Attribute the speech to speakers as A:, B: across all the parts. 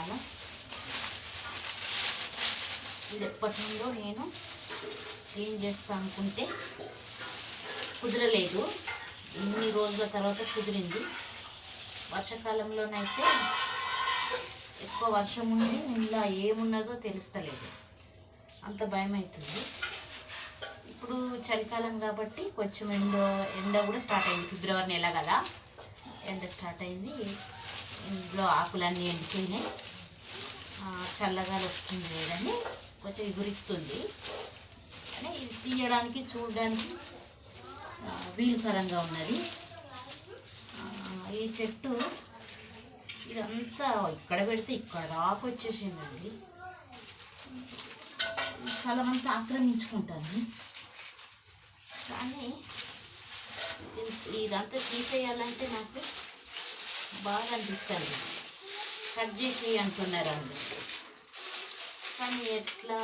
A: శుభ ఇది ఎప్పటి నుండో నేను ఏం చేస్తా అనుకుంటే కుదరలేదు. ఇన్ని రోజుల తర్వాత కుదిరింది. వర్షాకాలంలోనైతే ఎక్కువ వర్షం ఉండి ఇలా ఏమున్నదో తెలుస్తలేదు. అంత భయం అవుతుంది ఇప్పుడు చలికాలం కాబట్టి కొంచెం ఎండ ఎండ కూడా స్టార్ట్ అయింది. ఫిబ్రవరి నెల కదా. ఎండ స్టార్ట్ అయింది. ఇంట్లో ఆకులన్నీ ఎండిపోయినాయి. చల్లగాలి వస్తుంది లేదని కొంచెం ఎగురిస్తుంది. కానీ ఇది తీయడానికి చూడడానికి వీలుకరంగా ఉన్నది. ఈ చెట్టు ఇదంతా ఇక్కడ పెడితే ఇక్కడ దాకా వచ్చేసిందండి. ఈ స్థలం అంతా ఆక్రమించుకుంటాను. కానీ ఇదంతా తీసేయాలంటే నాకు బాగా అనిపిస్తుంది. కట్ చేసి అంటున్నారు అందరూ కానీ ఎట్లా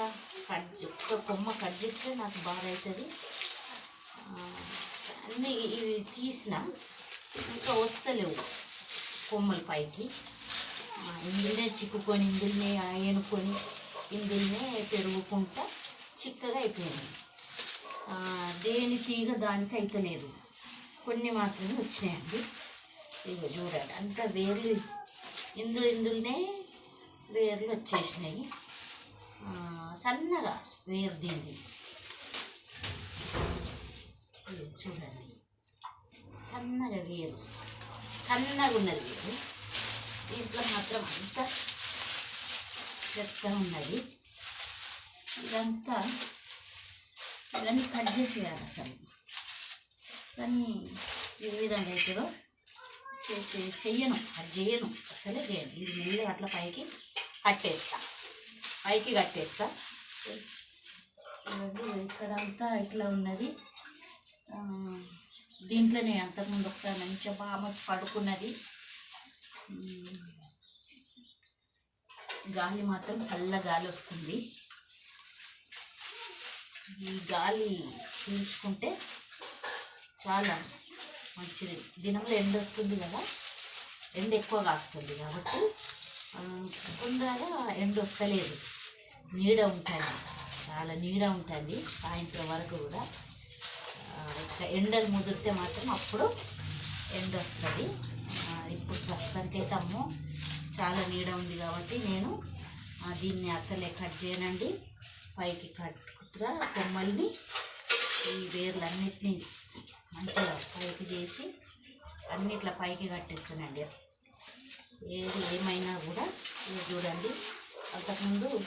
A: కట్ ఒక కొమ్మ కట్ చేస్తే నాకు బాగా అవుతుంది అన్నీ ఇవి తీసిన ఇంకా వస్తలేవు కొమ్మల పైకి. ఇందులోనే చిక్కుకొని ఇందులోనే ఆయనుకొని ఇందులోనే పెరుగుకుంటా చిక్కగా అయిపోయింది. దేని తీగ దానికి అయితలేదు. కొన్ని మాత్రమే వచ్చినాయండి. ఇక చూడండి అంత వేర్లు ఇందులో ఇందులోనే వేర్లు వచ్చేసినాయి. సన్నగా వేరు దీన్ని చూడండి. సన్నగా వేరు సన్నగా ఉన్నది వేరు దీంట్లో మాత్రం అంత చెత్త ఉన్నది. ఇదంతా ఇవన్నీ కట్ చేసేయాలి అసలు. కానీ ఏ విధంగా అవుతుందో చేసే చెయ్యను అది చేయను. అసలే చేయను. ఇది మెల్లి అట్లా పైకి కట్టేస్తాను పైకి కట్టేస్తా. ఇక్కడంతా ఇక్కడ అంతా ఇట్లా ఉన్నది. దీంట్లోనే అంతకుముందు ఒకసారి మంచిగా బాగా పడుకున్నది. గాలి మాత్రం చల్ల గాలి వస్తుంది. ఈ గాలి పీల్చుకుంటే చాలా మంచిది. దినంలో ఎండ వస్తుంది కదా ఎండ ఎక్కువ కాస్తుంది కాబట్టి తొందరగా ఎండ వస్తలేదు. నీడ ఉంటుంది. చాలా నీడ ఉంటుంది సాయంత్రం వరకు కూడా. ఆ, ఇక ఎండలు ముదిరితే మాత్రం అప్పుడు ఎండ వస్తుంది. ఇప్పుడు ప్రస్తుతానికైతే అమ్మో చాలా నీడ ఉంది కాబట్టి నేను దీన్ని అసలే కట్ చేయనండి. పైకి కట్టుగా కొమ్మల్ని ఈ వేర్లన్నిటినీ మంచిగా పైకి చేసి అన్నిట్లా పైకి కట్టేస్తానండి. ఏది ఏమైనా కూడా చూడండి. అంతకుముందు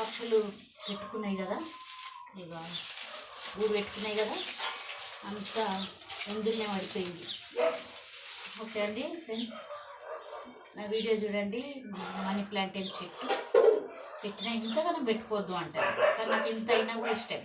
A: పక్షులు పెట్టుకున్నాయి కదా. ఇక ఊరు పెట్టుకున్నాయి కదా. అంతా ఎందులోనే పడిపోయింది. ఓకే అండి నా వీడియో చూడండి. మనీ ప్లాంట్ ఏం చెట్టు. పెట్టినా ఇంతగానో పెట్టుకోవద్దు అంటారు. కానీ నాకు ఇంత అయినా కూడా ఇష్టం.